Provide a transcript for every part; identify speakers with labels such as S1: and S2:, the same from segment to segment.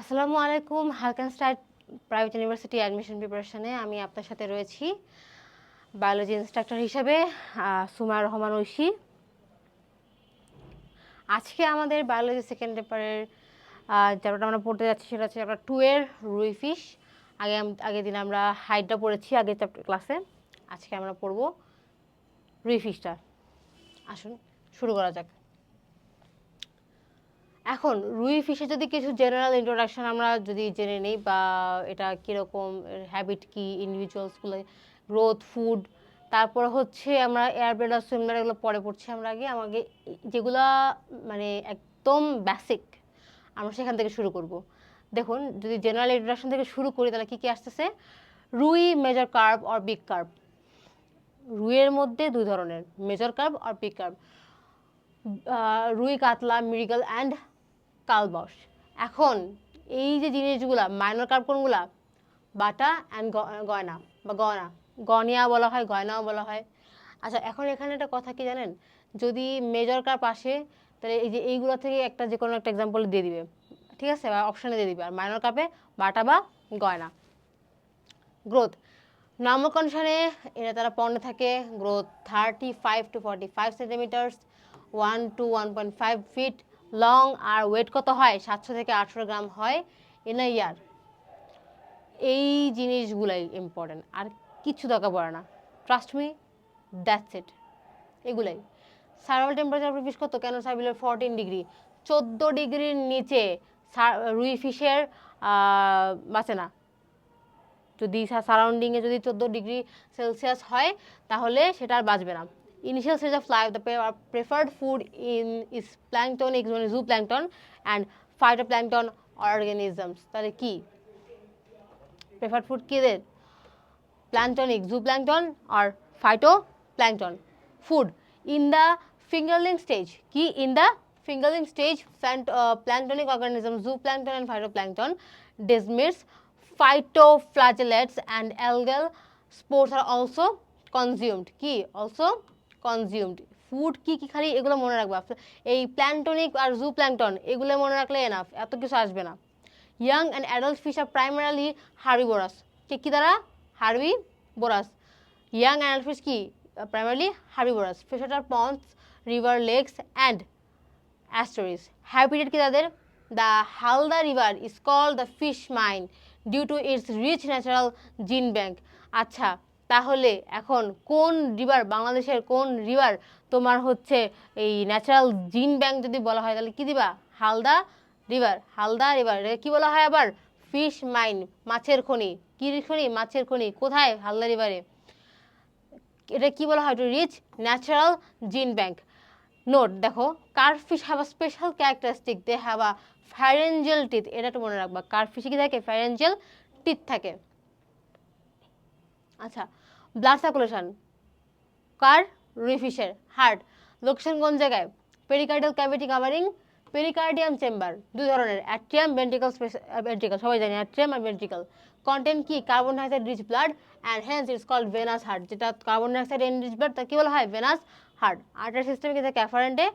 S1: আসসালামু আলাইকুম, হালকান স্টার্ট প্রাইভেট ইউনিভার্সিটি অ্যাডমিশন প্রিপারেশনে আমি আপনার সাথে রয়েছি। বায়োলজি ইনস্ট্রাক্টর হিসাবে সুমা রহমান ঐশী। আজকে আমাদের বায়োলজি সেকেন্ড পেপারের চ্যাপ্টারটা আমরা পড়তে যাচ্ছি সেটা হচ্ছে চ্যাপ্টার টু এর রুই ফিশ। আগে আগের দিন আমরা হাইটটা পড়েছি, আগের চ্যাপ্টার ক্লাসে আজকে আমরা পড়ব রুই ফিশটা। আসুন, শুরু করা যাক। এখন রুই ফিশে যদি কিছু জেনারেল ইন্ট্রোডাকশন আমরা যদি জেনে নিই বা এটা কীরকম হ্যাবিট কি ইন্ডিভিজুয়ালসগুলো গ্রোথ ফুড তারপর হচ্ছে আমরা এয়ারব্রেড আর সুইমলার এগুলো পরে পড়ছি আমরা আগে, আমাকে যেগুলা মানে একদম বেসিক আমরা সেখান থেকে শুরু করব। দেখুন, যদি জেনারেল ইন্ট্রোডাকশন থেকে শুরু করি তাহলে কী কী আসতেছে? রুই major carp or big carp রুইয়ের মধ্যে দুই ধরনের মেজর কার্ভ আর বিগ কার্ভ রুই, কাতলা মিরিগাল অ্যান্ড কালবাস এখন এই যে জিনিসগুলা মাইনর কার্ভ কোনগুলা বাটা অ্যান্ড গয়না বা গয়না, গনিয়া বলা হয়, গয়নাও বলা হয়। আচ্ছা এখন এখানে একটা কথা কি জানেন? যদি মেজর কার্ভ আসে, তাহলে এই যে এইগুলো থেকে একটা যে কোনো একটা এক্সাম্পল দিয়ে দিবে। ঠিক আছে? বা অপশানে দিয়ে দিবে। আর মাইনর কাপে বাটা বা গয়না। গ্রোথ নর্মাল কন্ডিশনে এরা তারা পণ্যে থাকে growth thirty five to forty five centimeters one two one point five feet long R weight কত হয়? সাতশো থেকে আটশো গ্রাম হয় ইন আ ইয়ার এই জিনিসগুলাই ইম্পর্টেন্ট আর কিচ্ছু দরকার পড়ে না। ট্রাস্ট মি দ্যাটস ইট এগুলাই। সার্ভাল টেম্পারেচার অফ ফিশ কত? কেন? সার্ভিলের ফোরটিন ডিগ্রি চোদ্দ ডিগ্রির নিচে রুই ফিশের বাঁচে না। যদি সারাউন্ডিংয়ে যদি চোদ্দ ডিগ্রি সেলসিয়াস হয়, তাহলে সেটা আর বাঁচবে না। Life the preferred food in is planktonic মানে zooplankton and phytoplankton organisms তাহলে কি? প্রেফার্ড ফুড কিদের planktonic zooplankton R phytoplankton food in the fingerling stage কি? In the fingerling stage planktonic organism zooplankton and phytoplankton desmids phytoflagellates and algal spores are also consumed. কি? Also consumed. Food কি কি খালি এগুলো মনে রাখবা। এই প্ল্যান্টনিক আর জু প্ল্যাংটন এগুলো মনে রাখলে এনাফ এত কিছু আসবে না। ইয়াং অ্যান্ড অ্যাডাল্ট ফিশ আর প্রাইমারিলি হার্বিবোরাস কে, কি দ্বারা? Herbivorous young adult fish কি? Primarily herbivorous fish R ponds river lakes and estuaries habitat কি তাদের? The Halda river is call the fish mine due to it's rich natural gene bank আচ্ছা তাহলে এখন কোন রিভার বাংলাদেশের কোন river তোমার হচ্ছে এই ন্যাচারাল জিন ব্যাংক যদি বলা হয়, তাহলে কি দিবা? হালদা রিভার হালদা রিভার কি বলা হয় আবার? ফিশ মাইন মাছের খনি। কি খনি? মাছের খনি। কোথায়? হালদা রিভারে এটা কি বলা হয়? Rich natural gene bank note দেখো carp fish have a special characteristic they have a pharyngeal teeth এটা একটু মনে রাখবা। কার্ফিশে কি থাকে? ফ্যারেঞ্জেল টিথ থাকে। আচ্ছা ব্লাড সার্কুলেশন কার রুইফিশের হার্ট লোকেশন কোন জায়গায়? Pericardial cavity covering pericardium chamber দুই ধরনের অ্যাট্রিয়াম ভেন্ট্রিকাল ভেন্ট্রিকাল সবাই জানে অ্যাট্রিয়াম আর ভেন্ট্রিকাল কন্টেন্ট কি? Carbon dioxide rich blood and hence it's called venous heart যেটা কার্বন ডাইঅক্সাইড রিচ ব্লাড তা কি বলা হয় ভেনাস হার্ট আর্টার সিস্টেমে কি? থাকে অ্যাফারেন্টে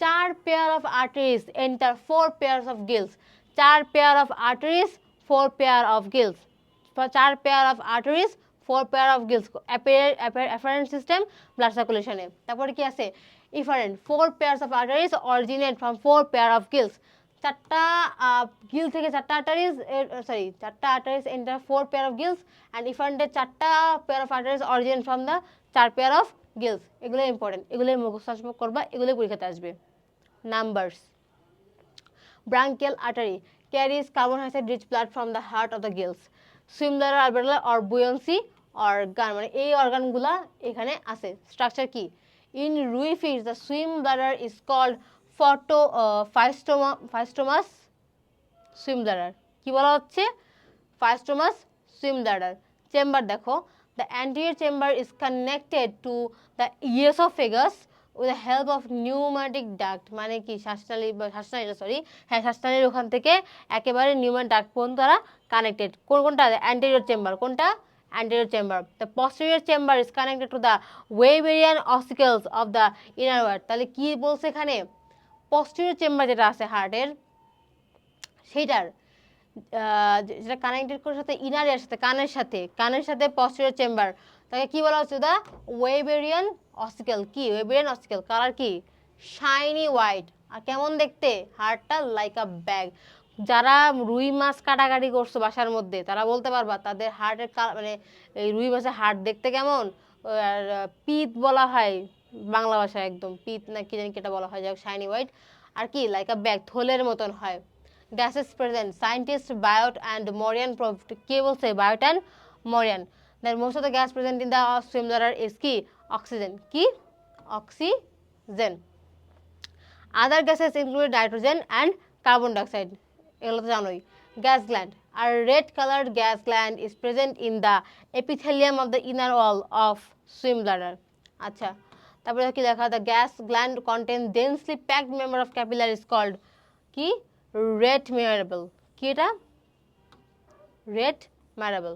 S1: চার pair of arteries enter four pairs of gills চার pair of arteries four pair of gills চার pair of arteries four pair of gills afferent system blood সার্কুলেশনে তারপরে কি আছে? Efferent four pairs of arteries originate from four pair of gills চারটা gill থেকে চারটা arteries sorry চারটা arteries enter four pair of gills and ইফারেন্টের চারটা pair of arteries originate from the চার pair of gills এগুলো ইম্পর্টেন্ট এগুলো মুখস্থ করবা, এগুলো পরীক্ষাতে আসবে। Numbers branchial artery carries carbon dioxide rich blood from the heart of the gills. Swim bladder alveolar, or buoyancy organ মানে এই অর্গানগুলা এখানে আছে। স্ট্রাকচার কি? In rui fish the swim bladder is called physostoma physostomous swim bladder কি বলা হচ্ছে? Physostomous swim bladder chamber দেখো। The anterior chamber is connected to the oesophagus with the help of pneumatic duct মানে কি? শ্বাসনালী বা শ্বাসনালী sorry হ্যাঁ শ্বাসনালীর ওখান থেকে একেবারে নিউম্যাটিক ডাক্ট পর্যন্ত তারা কানেক্টেড কোন, কোনটা? অ্যান্টেরিয়র চেম্বার কোনটা? Anterior chamber. The posterior chamber is connected to the Weberian ossicles of the inner ear. তাহলে কি বলছে এখানে? Posterior chamber যেটা আছে হার্টের সেটার যেটা কানেক্টেড করে সাথে ইনার সাথে, কানের সাথে কানের সাথে পস্টেরিয়র চেম্বার তাকে কি বলা হচ্ছে? দা ওয়েবেরিয়ান অস্টিকেল কি? ওয়েবেরিয়ান অস্টিকেল কালার কি? শাইনি হোয়াইট আর কেমন দেখতে? হাড়টা লাইক আ ব্যাগ যারা রুই মাছ কাটাকাটি করছ বাসার মধ্যে, তারা বলতে পারবা তাদের হার্টের মানে এই রুই মাছের হার্ট দেখতে কেমন? আর পিত বলা হয় বাংলা ভাষায় একদম, পিত না কি জানি কেটা বলা হয় যাক শাইনি হোয়াইট আর কি লাইক আ ব্যাগ থোলের মতন হয়। That present scientist Biot and Moreau profit কে বলছে? Biot and Moreau that most of the gas present in the swim jar is কি? অক্সিজেন কি? Oxygen other gases included nitrogen and carbon dioxide এগুলো তো জানোই। Gas gland R red colour gas gland is present in the epithelium of the inner wall of swim bladder আচ্ছা তারপরে কি দেখা the gas gland contain densely packed member of capillary is called কি? Red mirabile কি এটা? Red ম্যারাবল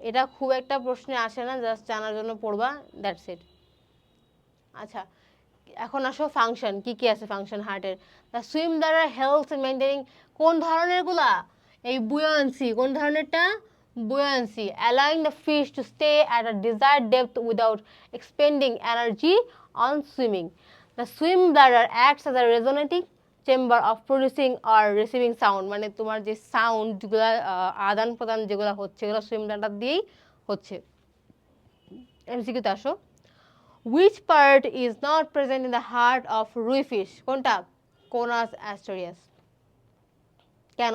S1: এটা খুব একটা প্রশ্নে আসে না জাস্ট জানার জন্য পড়বা দ্যাটস ইট আচ্ছা এখন আসো ফাংশন কি কি আছে ফাংশন হার্টের দ্য সুইম দ্বারা হেলথ মেনটেনিং কোন ধরনেরগুলা? এই বুয়ান্সি কোন ধরনেরটা? Buoyancy allowing the fish to stay at a desired depth without expending energy on swimming the swim bladder acts as a resonating chamber of producing or receiving sound মানে তোমার যে sound যেগুলো আদান প্রদান যেগুলো হচ্ছে, এগুলো সুইম ব্লাডার দিয়েই হচ্ছে। এমসিকিউতে আসো। Part is not present in the heart of rui fish কোনটা? কোনাস, অ্যাস্টোরিয়াস। কেন?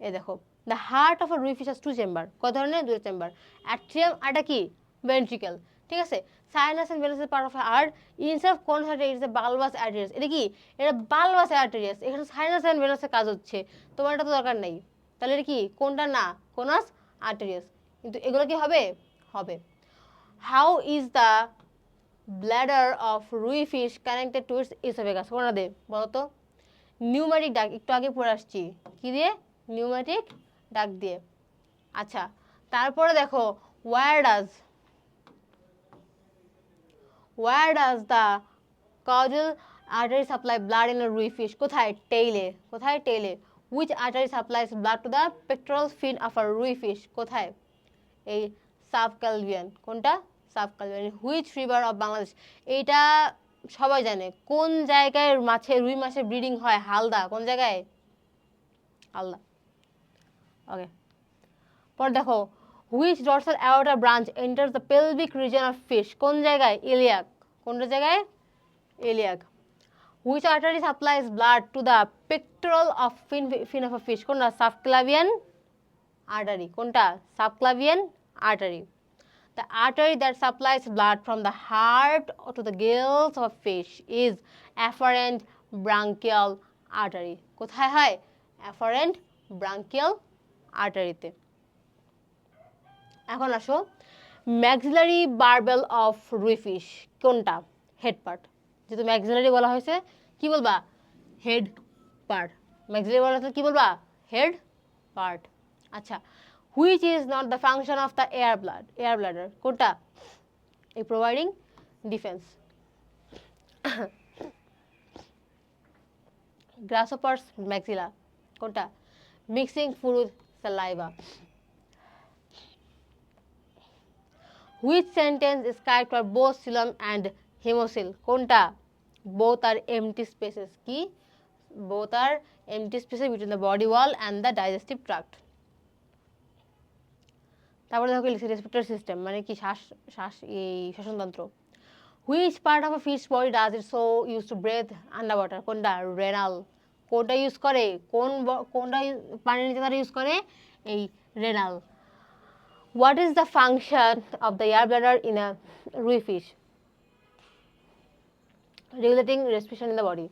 S1: এই দেখো দ্য হার্ট অফ আ রুই ফিশ টু চেম্বার কত ধরনের? দুটো চেম্বার অ্যাট্রিয়াম আরটা কি? ভেন্ট্রিকেল ঠিক আছে? Sinus and venous part of heart ইনসেফ কোন হার্ট ইজ এ বালবাস আর্টেরিয়াস এটা কি? এটা বালবাস আর্টেরিয়াস এখানে সাইনাস এন্ড ভেনাসের কাজ হচ্ছে। তোমার এটা তো দরকার নেই। তাহলে এটা কি? কোনটা? না, কোনাস আর্টেরিয়াস কিন্তু এগুলো কি হবে? হবে। How is the bladder of rui fish connected to its esophagus কোনটা দে? বলো তো। নিউম্যাটিক ডাক একটু আগে পড়ে আসছি। কী দিয়ে? নিউম্যাটিক ডাক দিয়ে। আচ্ছা তারপরে দেখো where does where does the artery supply blood in a rui fish? কোথায়? টেইলে কোথায় টেইলে which artery supplies blood to the pectoral fin of R rui fish? কোথায়? এই সাবকালভিয়ান। কোনটা? Subclavian. Which river of Bangladesh এইটা সবাই জানে কোন জায়গায় মাছে রুই মাছের ব্রিডিং হয়? হালদা। কোন জায়গায়? হালদা। ওকে পর দেখো which dorsal aorta branch enter the pelvic region of fish কোন জায়গায়? ইলিয়াক কোনটা জায়গায়? Iliac which artery supplies blood to the pectoral of fin fin of fish কোনটা? সাবক্লাভিয়ান আর্টারি কোনটা? subclavian artery the artery that supplies blood from the heart to the gills of fish is afferent branchial artery কোথায় হয় afferent branchial artery তে এখন আসো maxillary barbel of rui fish কোনটা head part যেহেতু maxillary বলা হয়েছে কি বলবা হেড পার্ট ম্যাক্সিলারি বলা হয়েছে কি বলবা হেড পার্ট আচ্ছা which is not the function of the air blood air bladder কোনটা এই প্রোভাইডিং ডিফেন্স গ্রাসোপার্স ম্যাক্সিলা কোনটা mixing food with saliva which sentence is correct for both coelom and haemocoel কোনটা both আর MT spaces কি both are empty spaces between the body wall and the digestive tract তারপরে দেখো লিখছে respiratory system মানে কি শ্বাস শ্বাস, এই শ্বসনতন্ত্র। Which part of a fish body does it so use to breathe under water কোনটা? রেনাল কোনটা ইউজ করে? কোন কোনটা পানির নিচে তারা ইউজ করে? এই renal what is the function of the air bladder in a rui fish regulating respiration in the body.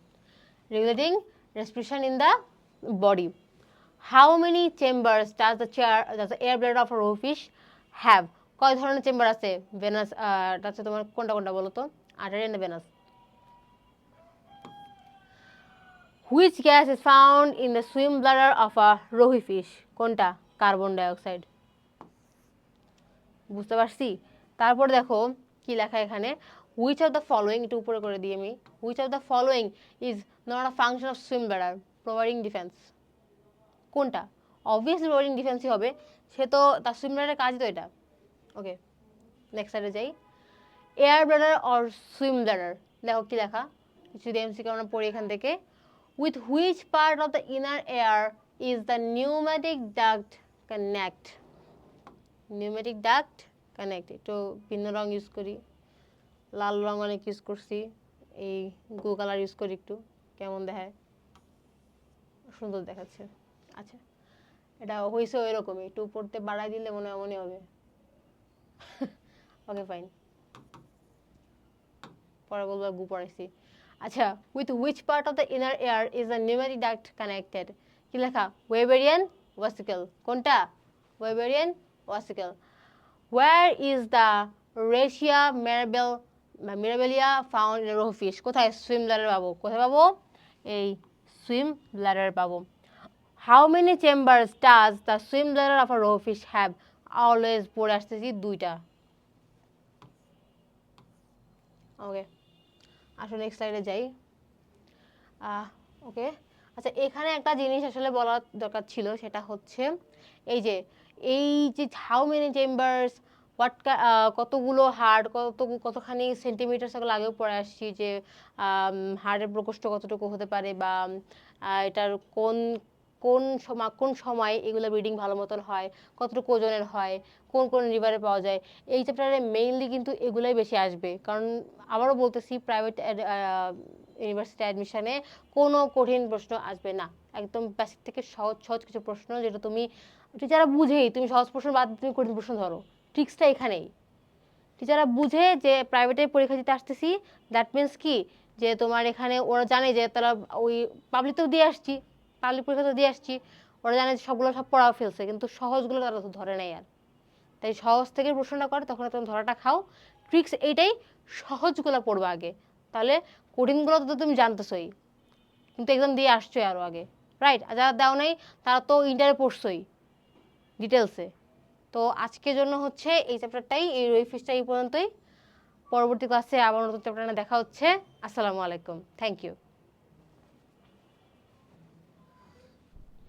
S1: Regulating respiration in the body. How many chambers does the chair, does the air bladder of a raw fish have? কয় ধরনের chamber আছে? Venous হচ্ছে তোমার কোনটা কোনটা বলো তো? Artery and venous which gas is found in the swim bladder of a rohi fish কোনটা? কার্বন ডাইঅক্সাইড বুঝতে পারছি? তারপর দেখো কি লেখা এখানে। হুইচ অফ দ্য ফলোয়িং একটু উপরে করে দিই আমি। Which of the following is not a function of swim bladder providing defence কোনটা? অবভিয়াসলি বোর্ডিং ডিফেন্সই হবে। সে তো তার সুইমলারের কাজ তো এটা। ওকে নেক্সট সাইডে যাই। Air bladder or swim bladder দেখো কি লেখা। কিছু এমসিকে আমরা পড়ি এখান থেকে। With which part of the inner air is the pneumatic duct connect pneumatic duct connect একটু ভিন্ন রং ইউজ করি। লাল রং অনেক ইউজ করছি। এই গো কালার ইউজ করি একটু। কেমন দেখায়? সুন্দর দেখাচ্ছে। আচ্ছা এটা হয়েছে ওই রকমই একটু পড়তে বাড়াই দিলে মনে হয় মনে হবে। ওকে ফাইন পরে বলব গু পড়াইছি। আচ্ছা with which part of the inner air is the pneumatic duct connected কি লেখা? ওয়েবেরিয়ান ওয়াসিকেল কোনটা? Weberian ossicle where is the retia mirabile mirabilia found rohu fish কোথায়? সুইম ব্লাডার পাবো। কোথায় পাবো? এই সুইম ব্লাডার পাবো। How many chambers does the swim bladder of a rohu fish have always পড়ে আসতেছি দুইটা। ওকে আসলে নেক্সট স্লাইডে যাই। ওকে আচ্ছা এখানে একটা জিনিস আসলে বলার দরকার ছিল, সেটা হচ্ছে এই যে এই যে হাউ মেনি চেম্বার্স হোয়াট কতগুলো হার্ড কত, কতখানি সেন্টিমিটার সেগুলো আগেও পড়ে আসছি যে হার্টের প্রকোষ্ঠ কতটুকু হতে পারে বা এটার কোন কোন সময় কোন সময় এগুলো ব্রিডিং ভালো মতন হয়, কতটুকু ওজনের হয়, কোন কোন রিভারে পাওয়া যায়, এই চ্যাপ্টারে মেইনলি কিন্তু এগুলোই বেশি আসবে। কারণ আবারও বলতেছি প্রাইভেট ইউনিভার্সিটি অ্যাডমিশনে কোনো কঠিন প্রশ্ন আসবে না। একদম বেসিক থেকে সহজ সহজ কিছু প্রশ্ন যেটা তুমি টিচাররা বুঝেই, তুমি সহজ প্রশ্ন বাদ তুমি কঠিন প্রশ্ন ধরো। ট্রিক্সটা এখানেই। টিচাররা বুঝে যে প্রাইভেটে পরীক্ষা দিতে আসতেছি দ্যাট মিন্স কি? যে তোমার এখানে ওরা জানে যে তারা ওই পাবলিক তো দিয়ে আসছি পাবলিক পরীক্ষা তো দিয়ে আসছি। ওরা জানে সবগুলো সব পড়া ফেলছে, কিন্তু সহজগুলো তারা তো ধরে নেয় আর। তাই সহজ থেকে প্রশ্নটা করে, তখন তুমি ধরাটা খাও। ট্রিক্স এইটাই, সহজগুলো পড়বে আগে। তাহলে কঠিনগুলো তো তুমি জানতেছই। কিন্তু এক্সাম দিয়ে আসছোই আরও আগে। রাইট আর যারা দেও নাই, তারা তো ইন্টারে পড়ছই। ডিটেলসে তো আজকের জন্য হচ্ছে এই চ্যাপ্টারটাই এই রই ফিসটা এই পর্যন্তই। পরবর্তী ক্লাসে আবার নতুন চ্যাপ্টার দেখা হচ্ছে। আসসালামু আলাইকুম। Thank you